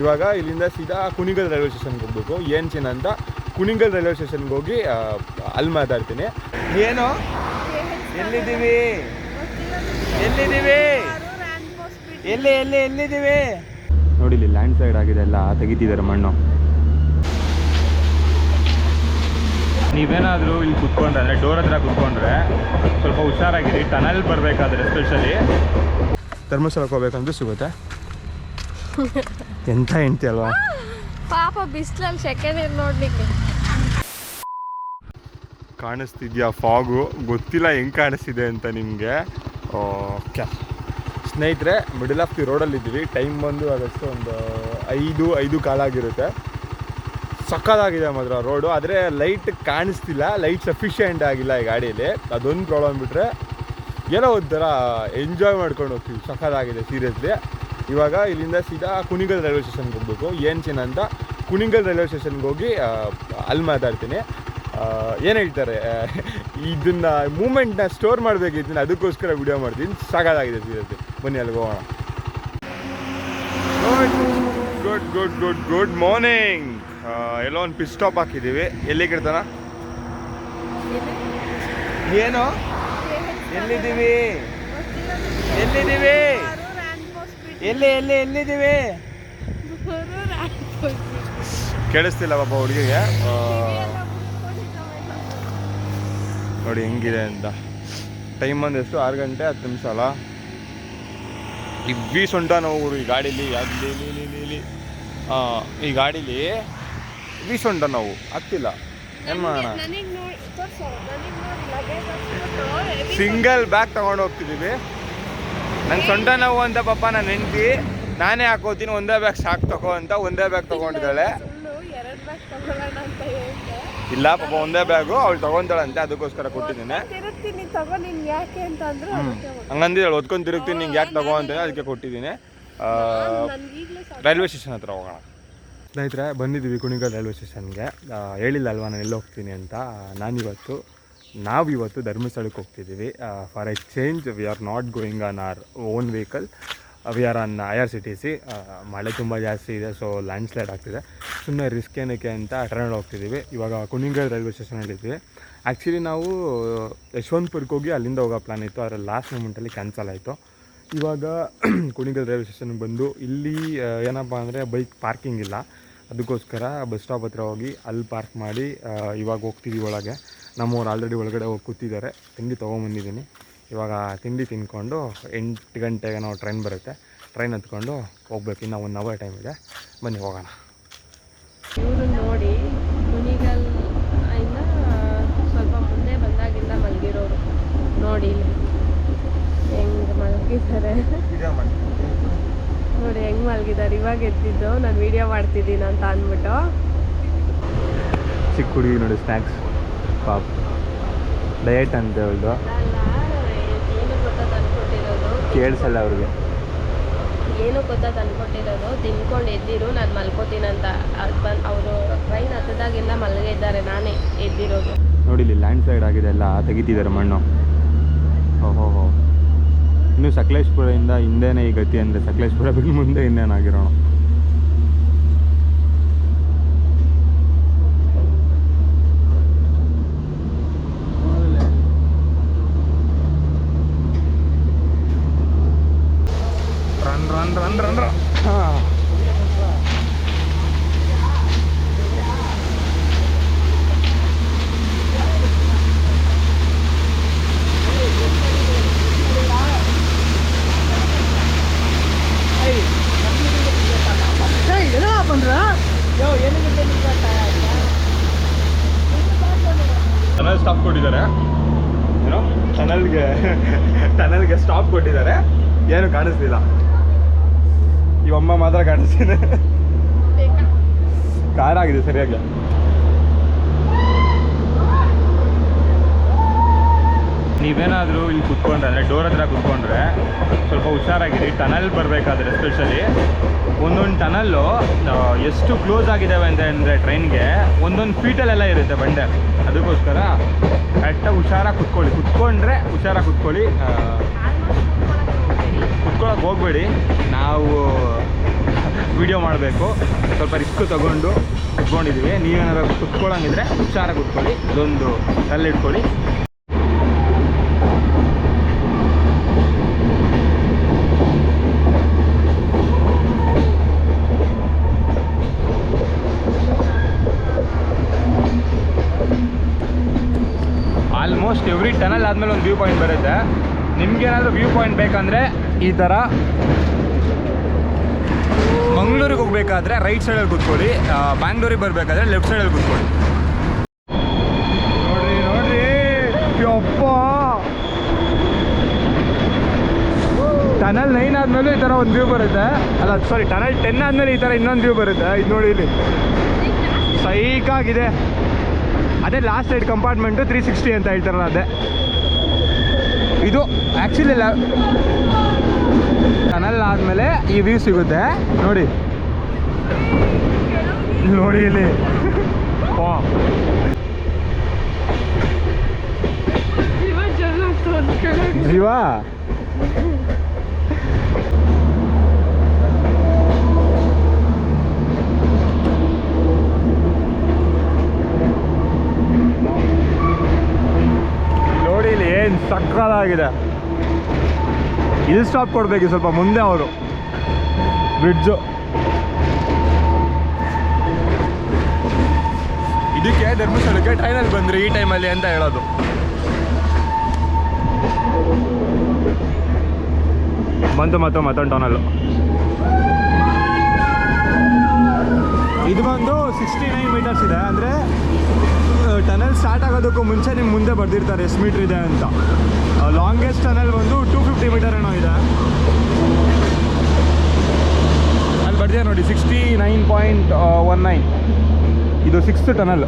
ಇವಾಗ ಇಲ್ಲಿಂದ ಸೀದಾ ಕುಣಿಗಲ್ ರೈಲ್ವೆ ಸ್ಟೇಷನ್ಗೆ ಹೋಗ್ಬೇಕು. ಏನ್ ಚಿನ್ನ ಅಂತ ಕುಣಿಗಲ್ ರೈಲ್ವೆ ಸ್ಟೇಷನ್ಗೆ ಹೋಗಿ ಅಲ್ಲಿ ಮಾತಾಡ್ತೀನಿ. ಏನು? ಎಲ್ಲಿದ್ದೀವಿ? ಎಲ್ಲಿದ್ದೀವಿ? ಎಲ್ಲಿ ಎಲ್ಲಿ ಎಲ್ಲಿದ್ದೀವಿ? ನೋಡಿ ಇಲ್ಲಿ ಲ್ಯಾಂಡ್ ಸೈಡ್ ಆಗಿದೆ ಎಲ್ಲ ತೆಗಿತಿದ್ದಾರೆ ಮಣ್ಣು. ನೀವೇನಾದರೂ ಇಲ್ಲಿ ಕುತ್ಕೊಂಡ್ರೆ ಅಂದರೆ ಡೋರ್ ಹತ್ರ ಕುತ್ಕೊಂಡ್ರೆ ಸ್ವಲ್ಪ ಹುಷಾರಾಗಿರಿ ಟನಲ್ ಬರಬೇಕಾದ್ರೆ ಎಸ್ಪೆಷಲಿ ಧರ್ಮಸ್ಥಳಕ್ಕೆ ಹೋಗ್ಬೇಕಂದ್ರೆ ಸಿಗುತ್ತೆ. ಎಂಥ ಹೆಂಡತಿ ಅಲ್ವಾ ಪಾಪ ಬಿಸಿಲಲ್ಲಿ ಸೆಕೆ ನೀರು ನೋಡ್ಲಿಕ್ಕೆ. ಕಾಣಿಸ್ತಿದ್ಯಾ ಫಾಗು? ಗೊತ್ತಿಲ್ಲ ಹೆಂಗೆ ಕಾಣಿಸ್ತಿದೆ ಅಂತ ನಿಮಗೆ. ಓಕೆ ಸ್ನೇಹಿತರೆ ಮಿಡಲ್ ಆಫ್ ದಿ ರೋಡಲ್ಲಿದ್ದೀವಿ ಟೈಮ್ ಬಂದು ಅದಷ್ಟು ಒಂದು ಐದು ಐದು ಕಾಲಾಗಿರುತ್ತೆ ಸಕ್ಕದಾಗಿದೆ ಮಾತ್ರ ರೋಡು ಆದರೆ ಲೈಟ್ ಕಾಣಿಸ್ತಿಲ್ಲ. ಲೈಟ್ ಸಫಿಷಿಯೆಂಟ್ ಆಗಿಲ್ಲ ಈ ಗಾಡಿಯಲ್ಲಿ. ಅದೊಂದು ಪ್ರಾಬ್ಲಮ್ ಬಿಟ್ಟರೆ ಏನೋ ಒಂಥರ ಎಂಜಾಯ್ ಮಾಡ್ಕೊಂಡು ಹೋಗ್ತೀವಿ. ಸಕ್ಕದಾಗಿದೆ ಸೀರಿಯಸ್ಲಿ ಇವಾಗ ಇಲ್ಲಿಂದ ಸೀದಾ ಕುಣಿಗಲ್ ರೈಲ್ವೆ ಸ್ಟೇಷನ್ಗೆ ಹೋಗ್ಬೇಕು. ಏನು ಚೆನ್ನ ಅಂತ ಕುಣಿಗಲ್ ರೈಲ್ವೆ ಸ್ಟೇಷನ್ಗೆ ಹೋಗಿ ಅಲ್ಲಿ ಮಾತಾಡ್ತೀನಿ ಏನು ಹೇಳ್ತಾರೆ ಇದನ್ನು ಮೂಮೆಂಟ್ನ ಸ್ಟೋರ್ ಮಾಡಬೇಕಿದ್ದೀನಿ ಅದಕ್ಕೋಸ್ಕರ ವಿಡಿಯೋ ಮಾಡ್ತೀನಿ. ಸಾಕಾಗಿದೆ ಸೀರಿಯಸ್ಲಿ ಬನ್ನಿ ಅಲ್ಲಿಗೆ ಹೋಗೋಣ. Good good good good morning ಎಲ್ಲೋ ಒಂದು ಪಿಸ್ಟಾಪ್ ಸ್ಟಾಪ್ ಹಾಕಿದ್ದೀವಿ ಎಲ್ಲಿಗೆ ಇರ್ತಾನ ಏನು? ಎಲ್ಲಿದ್ದೀವಿ? ಎಲ್ಲಿದ್ದೀವಿ? ಎಲ್ಲಿ ಎಲ್ಲಿ ಎಲ್ಲಿದ್ದೀವಿ? ಕೇಳಿಸ್ತಿಲ್ಲ ಪಾಪ ಹುಡುಗಿಗೆ. ನೋಡಿ ಹೆಂಗಿದೆ ಅಂತ. ಟೈಮ್ ಬಂದು ಎಷ್ಟು ಆರು ಗಂಟೆ ಹತ್ತು ನಿಮಿಷ ಅಲ್ಲ. ಇಬ್ಬಿ ಸೊಂಟ ನಾವು ಈ ಗಾಡೀಲಿ ಅಲ್ಲಿ ಇಲ್ಲಿ, ಇಲ್ಲಿ, ಇಲ್ಲಿ, ಇಲ್ಲಿ. ಆ, ಈ ಗಾಡೀಲಿ ಇಬ್ಬಿ ಸೊಂಟ ನಾವು ಹತ್ತಿಲ್ಲ. ಏನು ಮಾಡೋಣ? ಸಿಂಗಲ್ ಬ್ಯಾಗ್ ತಗೊಂಡು ಹೋಗ್ತಿದ್ದೀವಿ. ನಂಗೆ ಸೊಂಟ ನೋವು ಅಂತ ಪಾಪ ನಾನು ಹೆಂಡತಿ. ನಾನೇ ಹಾಕೋತೀನಿ, ಒಂದೇ ಬ್ಯಾಗ್ ಸಾಕು ತಗೋ ಅಂತ ಒಂದೇ ಬ್ಯಾಗ್ ತಗೊಂಡಿದ್ದಾಳೆ. ಇಲ್ಲ ಪಾಪ, ಒಂದೇ ಬ್ಯಾಗು ಅವಳು ತಗೊಂತಾಳಂತೆ ಅದಕ್ಕೋಸ್ಕರ ಕೊಟ್ಟಿದ್ದೀನಿ. ಹಂಗಂದಿದ್ದಾಳೆ ಒದ್ಕೊಂಡು ತಿರುಗ್ತೀನಿ, ನಿಂಗೆ ಯಾಕೆ ತಗೋ ಅಂತ ಅದಕ್ಕೆ ಕೊಟ್ಟಿದ್ದೀನಿ. ರೈಲ್ವೆ ಸ್ಟೇಷನ್ ಹತ್ರ ಹೋಗೋಣ. ಸ್ನೇಹಿತರೆ, ಬಂದಿದ್ದೀವಿ ಕುಣಿಗಲ್ ರೈಲ್ವೆ ಸ್ಟೇಷನ್ಗೆ ಹೇಳಿಲ್ಲ ಅಲ್ವಾ, ನಾನು ಎಲ್ಲಿ ಹೋಗ್ತೀನಿ ಅಂತ. ನಾನಿವತ್ತು ನಾವಿವತ್ತು ಧರ್ಮಸ್ಥಳಕ್ಕೆ ಹೋಗ್ತಿದ್ದೀವಿ. For exchange change we are not going on our own vehicle we are on I R C T C ಮಳೆ ತುಂಬ ಜಾಸ್ತಿ ಇದೆ ಸೊ ಲ್ಯಾಂಡ್ ಸ್ಲೈಡ್ ಆಗ್ತಿದೆ. ಸುಮ್ಮನೆ ರಿಸ್ಕ್ ಏನಕ್ಕೆ ಅಂತ ಟ್ರೈನಲ್ಲಿ ಹೋಗ್ತಿದ್ದೀವಿ. ಇವಾಗ ಕುಣಿಗಲ್ ರೈಲ್ವೆ ಸ್ಟೇಷನಲ್ಲಿದ್ದೀವಿ ಆ್ಯಕ್ಚುಲಿ ನಾವು ಯಶವಂತಪುರಕ್ಕೆ ಹೋಗಿ ಅಲ್ಲಿಂದ ಹೋಗೋ ಪ್ಲ್ಯಾನ್ ಇತ್ತು, ಆದರೆ ಲಾಸ್ಟ್ ಮೂಮೆಂಟಲ್ಲಿ ಕ್ಯಾನ್ಸಲ್ ಆಯಿತು. ಇವಾಗ ಕುಣಿಗಲ್ ರೈಲ್ವೆ ಸ್ಟೇಷನ್ಗೆ ಬಂದು ಇಲ್ಲಿ ಏನಪ್ಪ ಅಂದರೆ ಬೈಕ್ ಪಾರ್ಕಿಂಗ್ ಇಲ್ಲ. ಅದಕ್ಕೋಸ್ಕರ ಬಸ್ ಸ್ಟಾಪ್ ಹತ್ರ ಹೋಗಿ ಅಲ್ಲಿ ಪಾರ್ಕ್ ಮಾಡಿ ಇವಾಗ ಹೋಗ್ತೀವಿ ಒಳಗೆ. ನಮ್ಮವ್ರು ಆಲ್ರೆಡಿ ಒಳಗಡೆ ಹೋಗಿ ಕೂತಿದ್ದಾರೆ. ತಿಂಡಿ ತೊಗೊಂಬಂದಿದ್ದೀನಿ. ಇವಾಗ ತಿಂಡಿ ತಿನ್ಕೊಂಡು ಎಂಟು ಗಂಟೆಗೆ ನಾವು ಟ್ರೈನ್ ಬರುತ್ತೆ. ಟ್ರೈನ್ ಹತ್ಕೊಂಡು ಹೋಗ್ಬೇಕು. ಇನ್ನು ಒನ್ ಅವರ್ ಟೈಮ್ ಇದೆ. ಬನ್ನಿ ಹೋಗೋಣ. ಇವರು ನೋಡಿ ಮುನಿಗಲ್ ಇಂದ ಸ್ವಲ್ಪ ಮುಂದೆ ಬಂದಾಗಿಂದ ಮಲಗಿರೋರು ನೋಡಿ ಹೆಂಗೆ ಹೆಂಗ್ ಮಲಗಿದ್ದಾರೆ. ನೋಡಿ ಹೆಂಗ್ ಮಲಗಿದ್ದಾರೆ. ಇವಾಗ ಎದ್ದಿದ್ದು ನಾನು ವಿಡಿಯೋ ಮಾಡ್ತಿದ್ದೀನಿ ಅಂತ ಅಂದ್ಬಿಟ್ಟು. ಚಿಕ್ಕ ಹುಡುಗಿ ನೋಡಿ ಸ್ನ್ಯಾಕ್ಸ್ ಪಾಪ್. ಡಯಟ್ ಅಂತ ಹೇಳ್ದು. ಕೇಳಿಸಲ್ಲ ಅವ್ರಿಗೆ. ಏನು ಗೊತ್ತಾ ತಂದ್ಕೊಟ್ಟಿರೋದು? ತಿನ್ಕೊಂಡು ಎದ್ದಿರು ನಾನು ಮಲ್ಕೋತೀನಂತ ಅದು ಬಂದು ಅವರು ಟ್ರೈನ್ ಹತ್ತದಾಗಿಂದ ಮಲಗಿದ್ದಾರೆ ನಾನೇ ಎದ್ದಿರೋದು. ನೋಡಿ ಇಲ್ಲಿ ಲ್ಯಾಂಡ್ ಸೈಡ್ ಆಗಿದೆ ಎಲ್ಲ ತೆಗಿತಿದ್ದಾರೆ ಮಣ್ಣು. ಓಹೋ ಹೋ ಇನ್ನು ಸಕಲೇಶ್ಪುರದಿಂದ ಹಿಂದೆನೇ ಈ ಗತಿ ಅಂದರೆ ಸಕಲೇಶ್ಪುರ ಬಿಟ್ಟು ಮುಂದೆ ಇನ್ನೇನಾಗಿರೋಣ. ರನ್ ರನ್ ರನ್ ರನ್ ಹಾಂ ಟನಲ್ ಸ್ಟಾಪ್ ಕೊಟ್ಟಿದ್ದಾರೆ ಏನೋ ಟನಲ್ಗೆ ಟನಲ್ಗೆ ಸ್ಟಾಪ್ ಕೊಟ್ಟಿದ್ದಾರೆ ಏನು ಕಾಣಿಸ್ತಿಲ್ಲ ಇವಮ್ಮ ಮಾತ್ರ ಕಾಣಿಸ್ತಿದೆ. ಕಾರ್ ಆಗಿದೆ ಸರಿಯಾಗಿ. ನೀವೇನಾದರೂ ಇಲ್ಲಿ ಕುತ್ಕೊಂಡ್ರೆ ಅಂದರೆ ಡೋರ್ ಹತ್ರ ಕುತ್ಕೊಂಡ್ರೆ ಸ್ವಲ್ಪ ಹುಷಾರಾಗಿರಿ ಟನಲ್ ಬರಬೇಕಾದ್ರೆ ಎಸ್ಪೆಷಲಿ ಒಂದೊಂದು ಟನಲ್ಲು ಎಷ್ಟು ಕ್ಲೋಸ್ ಆಗಿದ್ದಾವೆ ಅಂತ ಅಂದರೆ ಟ್ರೈನ್ಗೆ ಒಂದೊಂದು ಫೀಟಲ್ಲೆಲ್ಲ ಇರುತ್ತೆ ಬಂಡೆ. ಅದಕ್ಕೋಸ್ಕರ ಕರೆಕ್ಟಾಗಿ ಹುಷಾರಾಗಿ ಕುತ್ಕೊಳ್ಳಿ. ಕುತ್ಕೊಂಡ್ರೆ ಹುಷಾರಾಗಿ ಕುತ್ಕೊಳ್ಳಿ. ಕುತ್ಕೊಳ್ಳೋಕೆ ಹೋಗ್ಬೇಡಿ. ನಾವು ವಿಡಿಯೋ ಮಾಡಬೇಕು. ಸ್ವಲ್ಪ ರಿಸ್ಕ್ ತಗೊಂಡು ಕುತ್ಕೊಂಡಿದ್ದೀವಿ ನೀವೇನಾದ್ರು ಕುತ್ಕೊಳ್ಳೋಂಗಿದ್ರೆ ಹುಷಾರಾಗಿ ಕುತ್ಕೊಳ್ಳಿ. ಇದೊಂದು ತಲ್ಲಿಟ್ಕೊಳ್ಳಿ. ಆಲ್ಮೋಸ್ಟ್ ಎವ್ರಿ ಟನಲ್ ಆದಮೇಲೆ ಒಂದು ವ್ಯೂ ಪಾಯಿಂಟ್ ಬರುತ್ತೆ. ನಿಮ್ಗೇನಾದರೂ ವ್ಯೂ ಪಾಯಿಂಟ್ ಬೇಕಂದರೆ ಈ ಥರ ಮಂಗಳೂರಿಗೆ ಹೋಗ್ಬೇಕಾದ್ರೆ ರೈಟ್ ಸೈಡಲ್ಲಿ ಕೂತ್ಕೊಳ್ಳಿ. ಬ್ಯಾಂಗ್ಳೂರಿಗೆ ಬರಬೇಕಾದ್ರೆ ಲೆಫ್ಟ್ ಸೈಡಲ್ಲಿ ಕೂತ್ಕೊಳ್ಳಿ. ನೋಡ್ರಿ ನೋಡ್ರಿ. ಯಪ್ಪ. ಟನಲ್ ನೈನ್ ಆದಮೇಲೆ ಈ ಥರ ಒಂದು ವ್ಯೂ ಬರುತ್ತೆ. ಅಲ್ಲ ಸಾರಿ ಟನಲ್ ಟೆನ್ ಆದಮೇಲೆ ಈ ಥರ ಇನ್ನೊಂದು ವ್ಯೂ ಬರುತ್ತೆ. ಇದು ನೋಡಿ ಇಲ್ಲಿ. ಆಗಿದೆ. ಅದೇ last side compartment three sixty ಅಂತ ಹೇಳ್ತಾರಲ್ಲ ಅದೇ. ಇದು ಆ್ಯಕ್ಚುಲಿ ಟನಲ್ ಆದಮೇಲೆ ಈ ವ್ಯೂ ಸಿಗುತ್ತೆ. ನೋಡಿ. ನೋಡಿ ಇಲ್ಲಿ. ಜೀವ ನೋಡಿ ಇಲ್ಲಿ ಏನು ಸಕ್ಕದಾಗಿದೆ ಇಲ್ಲಿ ಸ್ಟಾಪ್ ಕೊಡಬೇಕು ಸ್ವಲ್ಪ ಮುಂದೆ ಅವರು. ಬ್ರಿಡ್ಜು ಇದಕ್ಕೆ ಧರ್ಮಸ್ಥಳಕ್ಕೆ ಟ್ರೈನಲ್ಲಿ ಬಂದ್ರಿ ಈ ಟೈಮಲ್ಲಿ ಅಂತ ಹೇಳೋದು. ಬಂತು ಮತ್ತು ಮತ್ತೊಂದು ಟೌನಲ್ಲು ಇದು ಬಂದು ಸಿಕ್ಸ್ಟಿ ನೈನ್ ಮೀಟರ್ಸ್ ಇದೆ ಅಂದರೆ ಟನಲ್ ಸ್ಟಾರ್ಟ್ ಆಗೋದಕ್ಕೂ ಮುಂಚೆ ನಿಮ್ಮ ಮುಂದೆ ಬರ್ದಿರ್ತಾರೆ ಎಷ್ಟು ಮೀಟ್ರ್ ಇದೆ ಅಂತ. ಲಾಂಗೆಸ್ಟ್ ಟನಲ್ ಬಂದು ಟೂ ಫಿಫ್ಟಿ ಮೀಟರ್ ಏನೋ ಇದೆ. ಅಲ್ಲಿ ಬರ್ದಿದೆ ನೋಡಿ sixty nine point one nine ಇದು ಸಿಕ್ಸ್ತ್ ಟನಲ್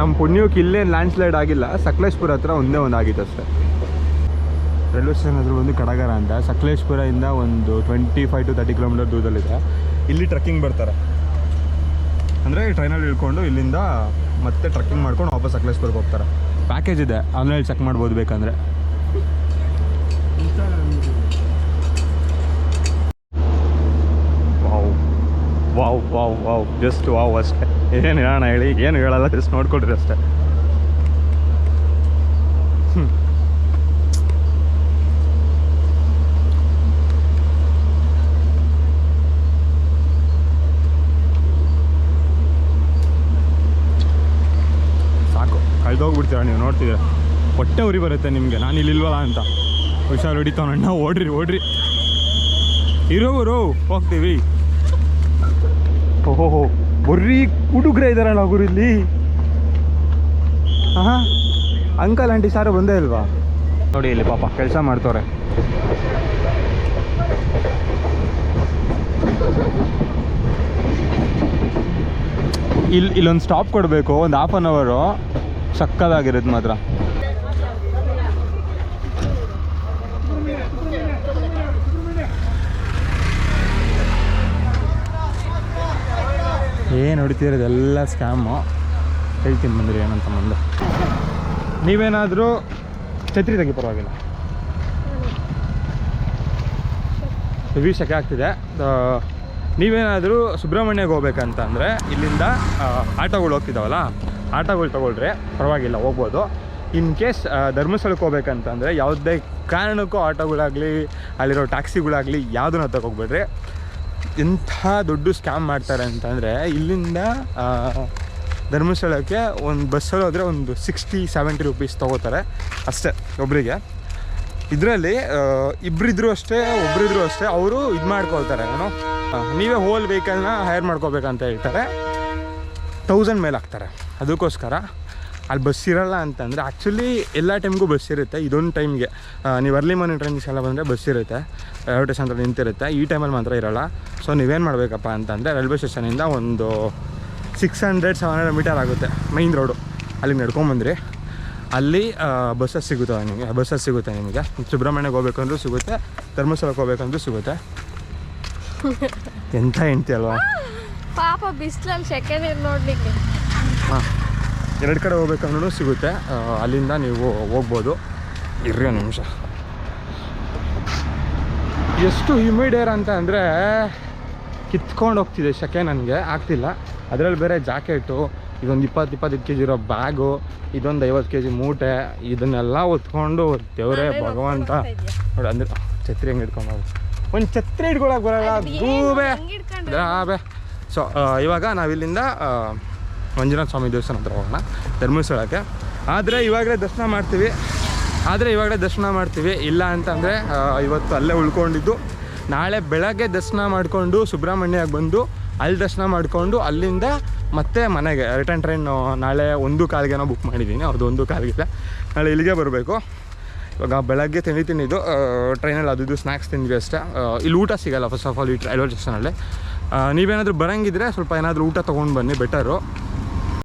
ನಮ್ಮ ಪುಣ್ಯಕ್ಕೆ ಇಲ್ಲೇನು ಲ್ಯಾಂಡ್ ಸ್ಲೈಡ್ ಆಗಿಲ್ಲ. ಸಕಲೇಶ್ಪುರ ಹತ್ರ ಒಂದೇ ಒಂದು ಆಗಿತ್ತು ಅಷ್ಟೇ. ರೈಲ್ವೆ ಸ್ಟೇಷನ್ ಹತ್ರ ಬಂದು ಕಡಗರ ಅಂತ. ಸಕಲೇಶ್ಪುರದಿಂದ ಒಂದು twenty five to thirty kilometre ದೂರದಲ್ಲಿದೆ. ಇಲ್ಲಿ ಟ್ರಕ್ಕಿಂಗ್ ಬರ್ತಾರೆ. ಅಂದರೆ ಟ್ರೈನಲ್ಲಿ ಇಳ್ಕೊಂಡು ಇಲ್ಲಿಂದ ಮತ್ತೆ ಟ್ರಕ್ಕಿಂಗ್ ಮಾಡ್ಕೊಂಡು ವಾಪಸ್ ಸಕಲೇಶ್ಪುರಕ್ಕೆ ಹೋಗ್ತಾರೆ. ಪ್ಯಾಕೇಜ್ ಇದೆ. ಆನ್ಲೈನ್ ಚೆಕ್ ಮಾಡ್ಬೋದು ಬೇಕಂದರೆ. Wow. Wow wow wow. Just wow ಅಷ್ಟೇ. ಏನು ಹೇಳೋಣ ಹೇಳಿ? ಏನು ಹೇಳಲ್ಲ? ಜಸ್ಟ್ ನೋಡ್ಕೊಡ್ರಿ ಅಷ್ಟೇ. ಸಾಕು ಕಳ್ದೋಗ್ಬಿಡ್ತೀರ ನೀವು ನೋಡ್ತೀರಾ ಹೊಟ್ಟೆ ಉರಿ ಬರುತ್ತೆ ನಿಮಗೆ. ನಾನು ಇಲ್ಲಿ ಇಲ್ವಲ್ಲ ಅಂತ. ಹುಷಾರು ಹೊಡಿತಾವಣ್ಣ ಓಡ್ರಿ ಓಡ್ರಿ. ಇರೋರು ಹೋಗ್ತೀವಿ. ಓಹೋ ಬರ್ರಿ ಹುಡುಗ್ರೆ ಇದಾರಲ್ಲ ಗುರು ಇಲ್ಲಿ. ಹಾಂ ಅಂಕಲ್ ಆಂಟಿ ಸಾರು ಬಂದೇ ಇಲ್ವಾ? ನೋಡಿ ಇಲ್ಲಿ ಪಾಪ ಕೆಲಸ ಮಾಡ್ತವ್ರೆ. ಇಲ್ಲಿ ಇಲ್ಲೊಂದು ಸ್ಟಾಪ್ ಕೊಡಬೇಕು ಒಂದು ಹಾಫ್ ಆನ್ ಅವರು ಸಕ್ಕದಾಗಿರೋದು ಮಾತ್ರ. ಏನು ಹೊಡಿತಿರೋದು ಎಲ್ಲ ಸ್ಕ್ಯಾಮು ಹೇಳ್ತೀನಿ ಬಂದ್ರಿ ಏನಂತ ಮುಂದೆ ನೀವೇನಾದರೂ ಛತ್ರಿ ತೆಗಿ ಪರವಾಗಿಲ್ಲ. ಸೆಕೆ ಆಗ್ತಿದೆ. ನೀವೇನಾದರೂ ಸುಬ್ರಹ್ಮಣ್ಯಗೆ ಹೋಗ್ಬೇಕಂತಂದರೆ ಇಲ್ಲಿಂದ ಆಟೋಗಳು ಹೋಗ್ತಿದ್ದಾವಲ್ಲ ಆಟೋಗಳು ತೊಗೊಳ್ರೆ ಪರವಾಗಿಲ್ಲ, ಹೋಗ್ಬೋದು. ಇನ್ ಕೇಸ್ ಧರ್ಮಸ್ಥಳಕ್ಕೆ ಹೋಗ್ಬೇಕಂತಂದರೆ ಯಾವುದೇ ಕಾರಣಕ್ಕೂ ಆಟೋಗಳಾಗಲಿ, ಅಲ್ಲಿರೋ ಟ್ಯಾಕ್ಸಿಗಳಾಗಲಿ ಯಾವುದನ್ನ ತಗೋಗ್ಬೇಡ್ರಿ ಎಂಥ ದೊಡ್ಡ ಸ್ಕ್ಯಾಮ್ ಮಾಡ್ತಾರೆ ಅಂತಂದರೆ ಇಲ್ಲಿಂದ ಧರ್ಮಸ್ಥಳಕ್ಕೆ ಒಂದು ಬಸ್ಸಲ್ಲಿ ಹೋದರೆ ಒಂದು ಸಿಕ್ಸ್ಟಿ ಸೆವೆಂಟಿ ರುಪೀಸ್ ತೊಗೋತಾರೆ ಅಷ್ಟೇ ಒಬ್ಬರಿಗೆ ಇದರಲ್ಲಿ ಇಬ್ಬರಿದ್ರು ಅಷ್ಟೇ ಒಬ್ಬರಿದ್ರು ಅಷ್ಟೇ ಅವರು ಇದು ಮಾಡ್ಕೊಳ್ತಾರೆ, ಏನೋ ನೀವೇ ಹೋಲ್ ವೆಹಿಕಲ್ನ ಹೈರ್ ಮಾಡ್ಕೋಬೇಕಂತ ಹೇಳ್ತಾರೆ. ತೌಸಂಡ್ ಮೇಲೆ ಹಾಕ್ತಾರೆ ಅದಕ್ಕೋಸ್ಕರ ಅಲ್ಲಿ ಬಸ್ ಇರೋಲ್ಲ ಅಂತಂದರೆ ಆ್ಯಕ್ಚುಲಿ ಎಲ್ಲ ಟೈಮ್ಗೂ ಬಸ್ ಇರುತ್ತೆ. ಇದೊಂದು ಟೈಮ್ಗೆ ನೀವು ಅರ್ಲಿ ಮಾರ್ನಿಂಗ್ ಟ್ರೈನ್ಸ್ ಎಲ್ಲ ಬಂದರೆ ಬಸ್ ಇರುತ್ತೆ. ರೈಲ್ವೆ ಸ್ಟೇಷನ್ ನಿಂತಿರುತ್ತೆ. ಈ ಟೈಮಲ್ಲಿ ಮಾತ್ರ ಇರೋಲ್ಲ. ಸೊ ನೀವೇನು ಮಾಡಬೇಕಪ್ಪ ಅಂತಂದರೆ ರೈಲ್ವೆ ಸ್ಟೇಷನಿಂದ ಒಂದು six hundred seven hundred metre ಆಗುತ್ತೆ ಮೈನ್ ರೋಡು ಅಲ್ಲಿ ನಡ್ಕೊಂಬಂದ್ರಿ ಅಲ್ಲಿ ಬಸ್ಸಸ್ ಸಿಗುತ್ತೆ ನಿಮಗೆ ಬಸ್ಸಸ್ ಸಿಗುತ್ತೆ ನಿಮಗೆ. ಸುಬ್ರಹ್ಮಣ್ಯಕ್ಕೆ ಹೋಗ್ಬೇಕಂದ್ರೂ ಸಿಗುತ್ತೆ ಧರ್ಮಸ್ಥಳಕ್ಕೆ ಹೋಗ್ಬೇಕಂದ್ರೂ ಸಿಗುತ್ತೆ. ಎಂಥ ಹೆಂಡ್ತಿ ಅಲ್ವಾ? ಪಾಪ ಬಿಸಿಲಲ್ಲಿ ಸೆಕೆ ನೀರು ನೋಡ್ಲಿಕ್ಕೆ? ಹಾಂ. ಎರಡು ಕಡೆ ಹೋಗ್ಬೇಕಂದ್ರೂ ಸಿಗುತ್ತೆ. ಅಲ್ಲಿಂದ ನೀವು ಹೋಗ್ಬೋದು. ಇರ್ರಿ ಒಂದು ನಿಮಿಷ. ಎಷ್ಟು ಹ್ಯೂಮಿಡ್ ಏರ್ ಅಂತ ಅಂದರೆ ಕಿತ್ಕೊಂಡು ಹೋಗ್ತಿದೆ ಶಕೆ ನನಗೆ ಆಗ್ತಿಲ್ಲ. ಅದರಲ್ಲಿ ಬೇರೆ ಜಾಕೆಟು ಇದೊಂದು ಇಪ್ಪತ್ತು ಇಪ್ಪತ್ತೈದು ಕೆ ಜಿ ಇರೋ ಬ್ಯಾಗು ಇದೊಂದು ಐವತ್ತು ಕೆ ಜಿ ಮೂಟೆ ಇದನ್ನೆಲ್ಲ ಹೊತ್ಕೊಂಡು ದೇವರೇ ಭಗವಂತ. ನೋಡಿ ಅಂದ್ರೆ ಛತ್ರಿ ಹೆಂಗೆ ಇಟ್ಕೊಂಡು ಒಂದು ಛತ್ರಿ ಇಟ್ಕೊಳಕ್ಕೆ ಬರಲ್ಲ ದೂಬೆ ಸೊ ಇವಾಗ ನಾವಿಲ್ಲಿಂದ ಮಂಜುನಾಥ ಸ್ವಾಮಿ ದೇವಸ್ಥಾನ ಹತ್ರ ಹೋಗೋಣ ಧರ್ಮಸ್ಥಳಕ್ಕೆ ಆದರೆ ಇವಾಗಲೇ ದರ್ಶನ ಮಾಡ್ತೀವಿ. ಆದರೆ ಇವಾಗಲೇ ದರ್ಶನ ಮಾಡ್ತೀವಿ. ಇಲ್ಲ ಅಂತಂದರೆ ಇವತ್ತು ಅಲ್ಲೇ ಉಳ್ಕೊಂಡಿದ್ದು. ನಾಳೆ ಬೆಳಗ್ಗೆ ದರ್ಶನ ಮಾಡಿಕೊಂಡು ಸುಬ್ರಹ್ಮಣ್ಯಕ್ಕೆ ಬಂದು ಅಲ್ಲಿ ದರ್ಶನ ಮಾಡಿಕೊಂಡು ಅಲ್ಲಿಂದ ಮತ್ತೆ ಮನೆಗೆ ರಿಟರ್ನ್ ಟ್ರೈನ್ ನಾಳೆ ಒಂದು ಕಾಲಿಗೆನೋ ಬುಕ್ ಮಾಡಿದ್ದೀನಿ ಅವ್ರದ್ದು ಒಂದು ಕಾಲಿಗೆ ನಾಳೆ ಇಲ್ಲಿಗೆ ಬರಬೇಕು. ಇವಾಗ ಬೆಳಗ್ಗೆ ತಿಂಡಿ ತಿಂದಿದ್ದು ಟ್ರೈನಲ್ಲಿ ಅದು ಸ್ನ್ಯಾಕ್ಸ್ ತಿಂದ್ವಿ ಅಷ್ಟೇ. ಇಲ್ಲಿ ಊಟ ಸಿಗಲ್ಲ ಫಸ್ಟ್ ಆಫ್ ಆಲ್ ಈ ರೈಲ್ವೆ ಸ್ಟೇಷನಲ್ಲಿ ನೀವೇನಾದರೂ ಬರೋಂಗಿದ್ರೆ ಸ್ವಲ್ಪ ಏನಾದರೂ ಊಟ ತೊಗೊಂಡು ಬನ್ನಿ ಬೆಟರು